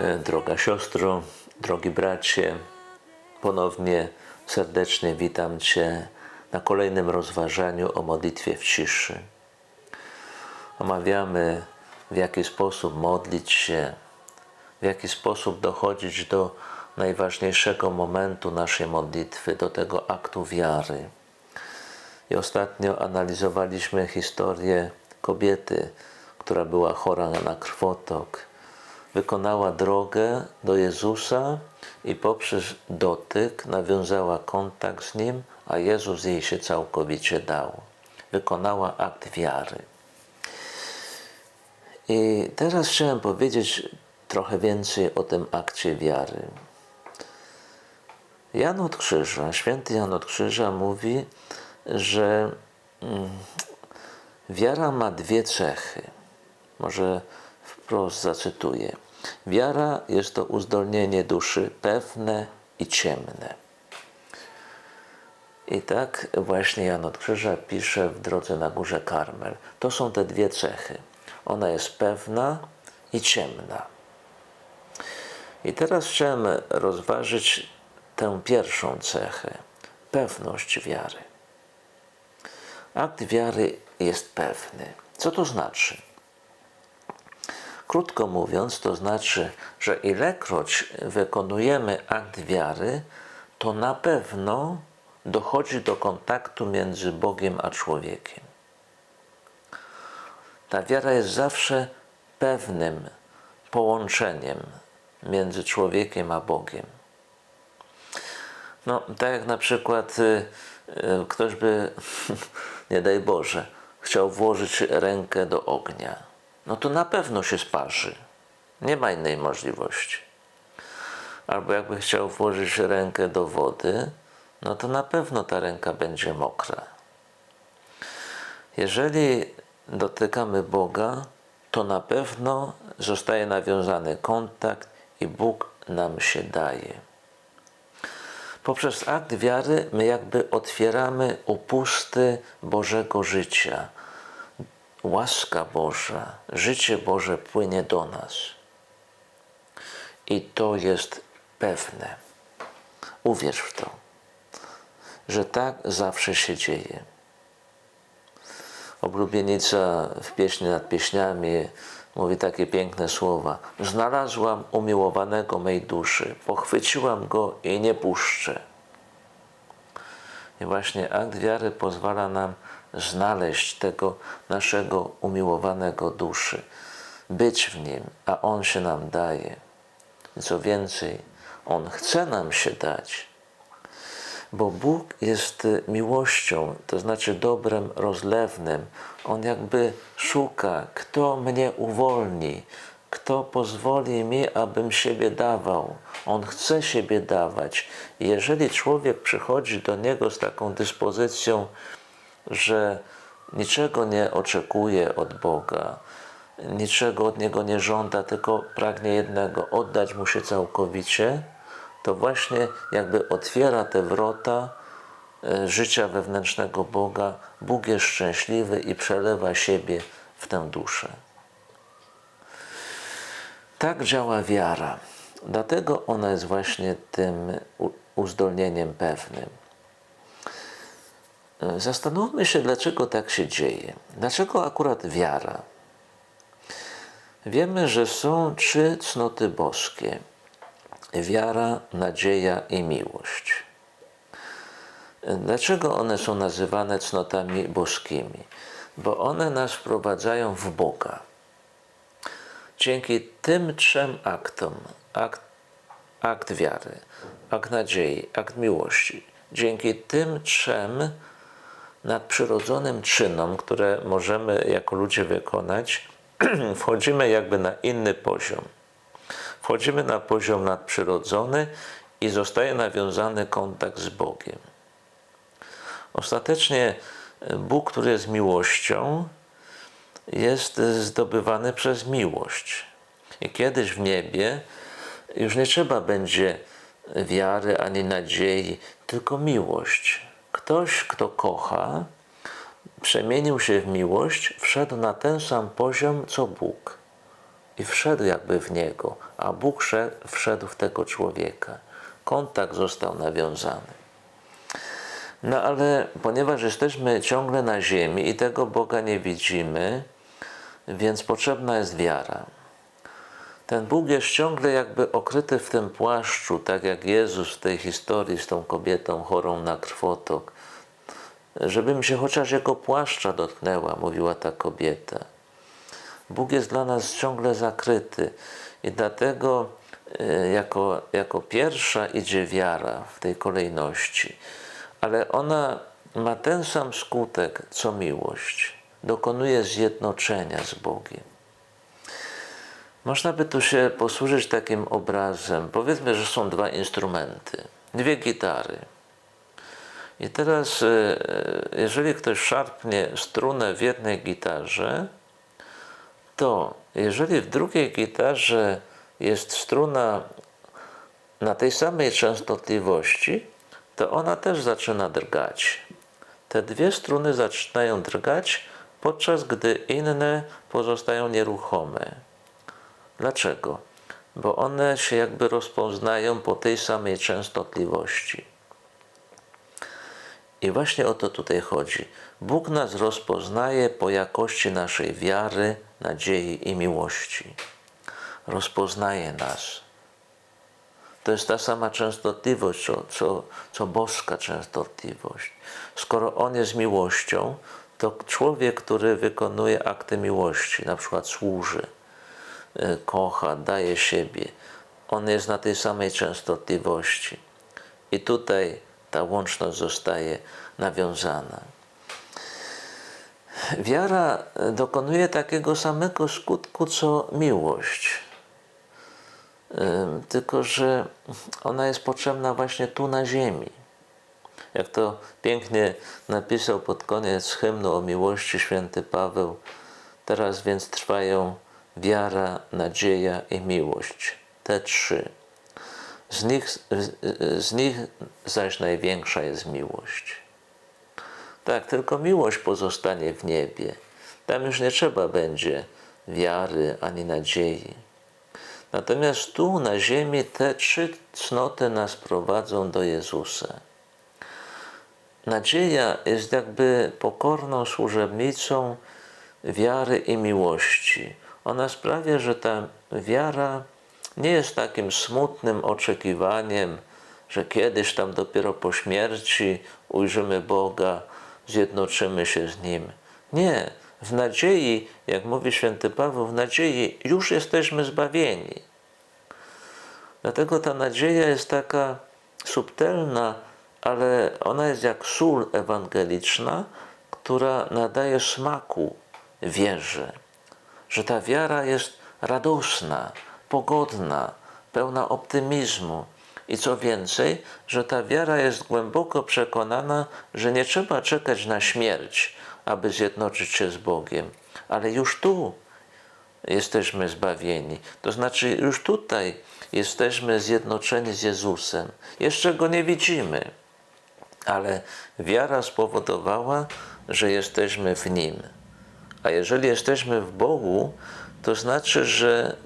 E, Droga siostro, drogi bracie, ponownie serdecznie witam Cię na kolejnym rozważaniu o modlitwie w ciszy. Omawiamy, w jaki sposób modlić się, w jaki sposób dochodzić do najważniejszego momentu naszej modlitwy, do tego aktu wiary. I ostatnio analizowaliśmy historię kobiety, która była chora na krwotok. Wykonała drogę do Jezusa i poprzez dotyk nawiązała kontakt z Nim, a Jezus jej się całkowicie dał. Wykonała akt wiary. I teraz chciałem powiedzieć trochę więcej o tym akcie wiary. Jan od Krzyża, święty Jan od Krzyża mówi, że mm, wiara ma dwie cechy. Może wprost zacytuję. Wiara jest to uzdolnienie duszy pewne i ciemne. I tak właśnie Jan od Krzyża pisze w Drodze na Górze Karmel. To są te dwie cechy. Ona jest pewna i ciemna. I teraz chciałem rozważyć tę pierwszą cechę pewność wiary. Akt wiary jest pewny. Co to znaczy? Krótko mówiąc, to znaczy, że ilekroć wykonujemy akt wiary, to na pewno dochodzi do kontaktu między Bogiem a człowiekiem. Ta wiara jest zawsze pewnym połączeniem między człowiekiem a Bogiem. No, tak jak na przykład y, y, ktoś by, nie daj Boże, chciał włożyć rękę do ognia, no to na pewno się sparzy. Nie ma innej możliwości. Albo jakby chciał włożyć rękę do wody, no to na pewno ta ręka będzie mokra. Jeżeli dotykamy Boga, to na pewno zostaje nawiązany kontakt i Bóg nam się daje. Poprzez akt wiary my jakby otwieramy upusty Bożego życia. Łaska Boża, życie Boże płynie do nas. I to jest pewne. Uwierz w to, że tak zawsze się dzieje. Oblubienica w pieśni nad pieśniami mówi takie piękne słowa. Znalazłam umiłowanego mej duszy, pochwyciłam go i nie puszczę. I właśnie akt wiary pozwala nam znaleźć tego naszego umiłowanego duszy, być w nim, a on się nam daje. Co więcej, on chce nam się dać bo Bóg jest miłością, to znaczy dobrem rozlewnym. On jakby szuka, kto mnie uwolni, kto pozwoli mi, abym siebie dawał. On chce siebie dawać. Jeżeli człowiek przychodzi do Niego z taką dyspozycją, że niczego nie oczekuje od Boga, niczego od Niego nie żąda, tylko pragnie jednego oddać Mu się całkowicie, to właśnie jakby otwiera te wrota e, życia wewnętrznego Boga. Bóg jest szczęśliwy i przelewa siebie w tę duszę. Tak działa wiara. Dlatego ona jest właśnie tym uzdolnieniem pewnym. E, zastanówmy się, dlaczego tak się dzieje. Dlaczego akurat wiara? Wiemy, że są trzy cnoty boskie – wiara, nadzieja i miłość. Dlaczego one są nazywane cnotami boskimi? Bo one nas wprowadzają w Boga. Dzięki tym trzem aktom, akt, akt wiary, akt nadziei, akt miłości, dzięki tym trzem nadprzyrodzonym czynom, które możemy jako ludzie wykonać, wchodzimy jakby na inny poziom. Wchodzimy na poziom nadprzyrodzony i zostaje nawiązany kontakt z Bogiem. Ostatecznie e, Bóg, który jest miłością, jest zdobywany przez miłość. I kiedyś w niebie już nie trzeba będzie wiary ani nadziei, tylko miłość. Ktoś, kto kocha, przemienił się w miłość, wszedł na ten sam poziom co Bóg. i wszedł jakby w niego, a Bóg szedł, wszedł w tego człowieka. Kontakt został nawiązany. No ale ponieważ jesteśmy ciągle na ziemi i tego Boga nie widzimy, więc potrzebna jest wiara. Ten Bóg jest ciągle jakby okryty w tym płaszczu, tak jak Jezus w tej historii z tą kobietą chorą na krwotok. Żebym się chociaż jego płaszcza dotknęła, mówiła ta kobieta. Bóg jest dla nas ciągle zakryty i dlatego y, jako, jako pierwsza idzie wiara w tej kolejności, ale ona ma ten sam skutek co miłość. Dokonuje zjednoczenia z Bogiem. Można by tu się posłużyć takim obrazem. Powiedzmy, że są dwa instrumenty, dwie gitary. I teraz, y, jeżeli ktoś szarpnie strunę w jednej gitarze, to jeżeli w drugiej gitarze jest struna na tej samej częstotliwości, to ona też zaczyna drgać. Te dwie struny zaczynają drgać, podczas gdy inne pozostają nieruchome. Dlaczego? Bo one się jakby rozpoznają po tej samej częstotliwości. I właśnie o to tutaj chodzi. Bóg nas rozpoznaje po jakości naszej wiary, nadziei i miłości. Rozpoznaje nas. To jest ta sama częstotliwość, co, co, co boska częstotliwość. Skoro On jest miłością, to człowiek, który wykonuje akty miłości, na przykład służy, y, kocha, daje siebie, on jest na tej samej częstotliwości. I tutaj ta łączność zostaje nawiązana. Wiara dokonuje takiego samego skutku co miłość. Tylko, że ona jest potrzebna właśnie tu na ziemi. Jak to pięknie napisał pod koniec hymnu o miłości święty Paweł, teraz więc trwają wiara, nadzieja i miłość. Te trzy. Z nich, z nich zaś największa jest miłość. Tak, tylko miłość pozostanie w niebie. Tam już nie trzeba będzie wiary ani nadziei. Natomiast tu na ziemi te trzy cnoty nas prowadzą do Jezusa. Nadzieja jest jakby pokorną służebnicą wiary i miłości. Ona sprawia, że ta wiara nie jest takim smutnym oczekiwaniem, że kiedyś tam dopiero po śmierci ujrzymy Boga, zjednoczymy się z Nim. Nie, w nadziei, jak mówi święty Paweł, w nadziei już jesteśmy zbawieni. Dlatego ta nadzieja jest taka subtelna, ale ona jest jak sól ewangeliczna, która nadaje smaku wierze. Że ta wiara jest radosna, pogodna, pełna optymizmu. I co więcej, że ta wiara jest głęboko przekonana, że nie trzeba czekać na śmierć, aby zjednoczyć się z Bogiem, ale już tu jesteśmy zbawieni. To znaczy, już tutaj jesteśmy zjednoczeni z Jezusem. Jeszcze go nie widzimy, ale wiara spowodowała, że jesteśmy w nim. A jeżeli jesteśmy w Bogu, to znaczy, że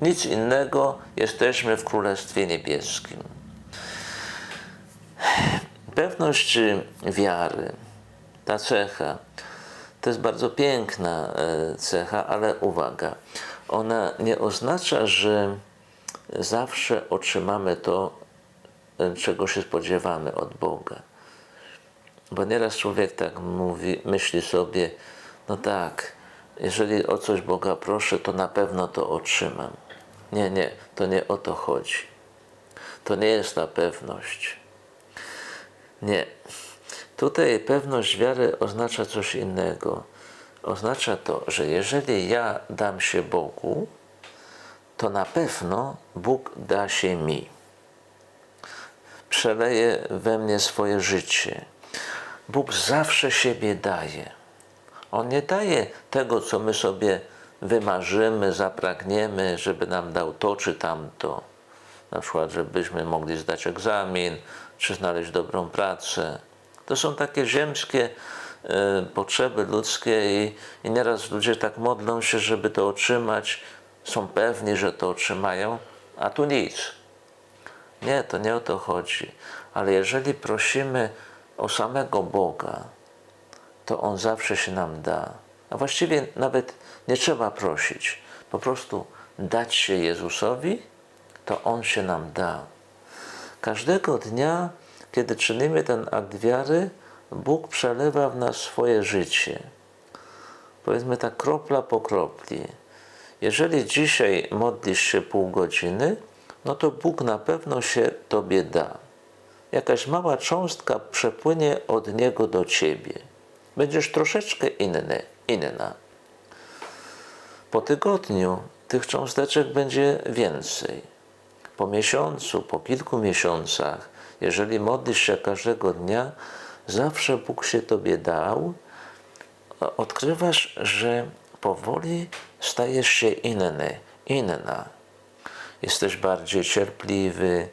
nic innego jesteśmy w Królestwie Niebieskim. Pewność wiary, ta cecha, to jest bardzo piękna e, cecha, ale uwaga, ona nie oznacza, że zawsze otrzymamy to, e, czego się spodziewamy od Boga. Bo nieraz człowiek tak mówi, myśli sobie, no tak, jeżeli o coś Boga proszę, to na pewno to otrzymam. Nie, nie, to nie o to chodzi. To nie jest ta pewność. Nie. Tutaj pewność wiary oznacza coś innego. Oznacza to, że jeżeli ja dam się Bogu, to na pewno Bóg da się mi. Przeleje we mnie swoje życie. Bóg zawsze siebie daje. On nie daje tego, co my sobie wymarzymy, zapragniemy, żeby nam dał to czy tamto. Na przykład, żebyśmy mogli zdać egzamin, czy znaleźć dobrą pracę. To są takie ziemskie e, potrzeby ludzkie i, i nieraz ludzie tak modlą się, żeby to otrzymać, są pewni, że to otrzymają, a tu nic. Nie, to nie o to chodzi. Ale jeżeli prosimy o samego Boga, to On zawsze się nam da. A właściwie nawet nie trzeba prosić. Po prostu dać się Jezusowi, to On się nam da. Każdego dnia, kiedy czynimy ten akt wiary, Bóg przelewa w nas swoje życie. Powiedzmy tak kropla po kropli. Jeżeli dzisiaj modlisz się pół godziny, no to Bóg na pewno się Tobie da. Jakaś mała cząstka przepłynie od Niego do Ciebie. Będziesz troszeczkę inny, inna. Po tygodniu tych cząsteczek będzie więcej. Po miesiącu, po kilku miesiącach, jeżeli modlisz się każdego dnia, zawsze Bóg się Tobie dał, odkrywasz, że powoli stajesz się inny, inna. Jesteś bardziej cierpliwy,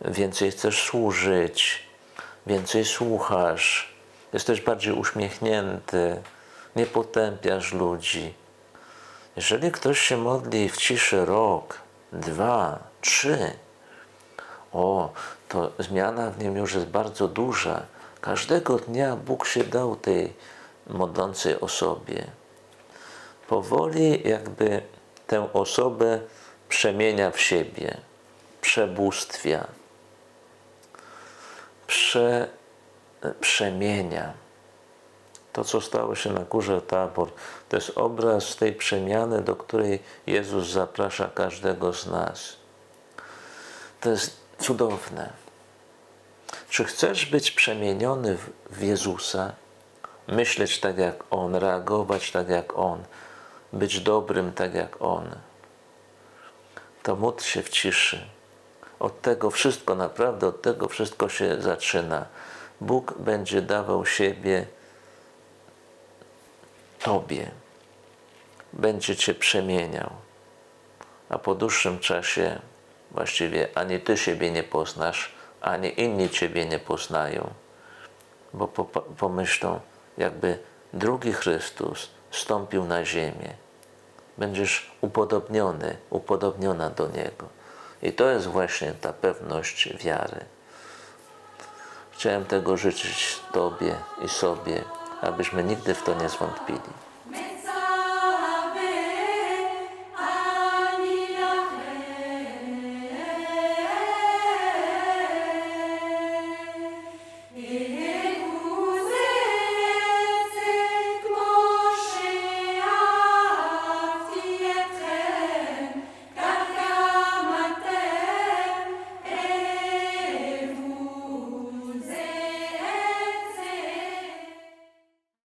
więcej chcesz służyć, więcej słuchasz, jesteś bardziej uśmiechnięty, nie potępiasz ludzi. Jeżeli ktoś się modli w ciszy rok, dwa, trzy, o, to zmiana w nim już jest bardzo duża. Każdego dnia Bóg się dał tej modlącej osobie. Powoli jakby tę osobę przemienia w siebie, przebóstwia, prze, przemienia. To, co stało się na górze Tabor, to jest obraz tej przemiany, do której Jezus zaprasza każdego z nas. To jest cudowne. Czy chcesz być przemieniony w- Jezusa? Myśleć tak jak On, reagować tak jak On, być dobrym tak jak On? To módl się w ciszy. Od tego wszystko, naprawdę od tego wszystko się zaczyna. Bóg będzie dawał siebie Tobie. Będzie Cię przemieniał. A po dłuższym czasie właściwie ani Ty siebie nie poznasz, ani inni Ciebie nie poznają, bo po, pomyślą, jakby drugi Chrystus stąpił na ziemię. Będziesz upodobniony, upodobniona do Niego. I to jest właśnie ta pewność wiary. Chciałem tego życzyć Tobie i sobie, abyśmy nigdy w to nie zwątpili.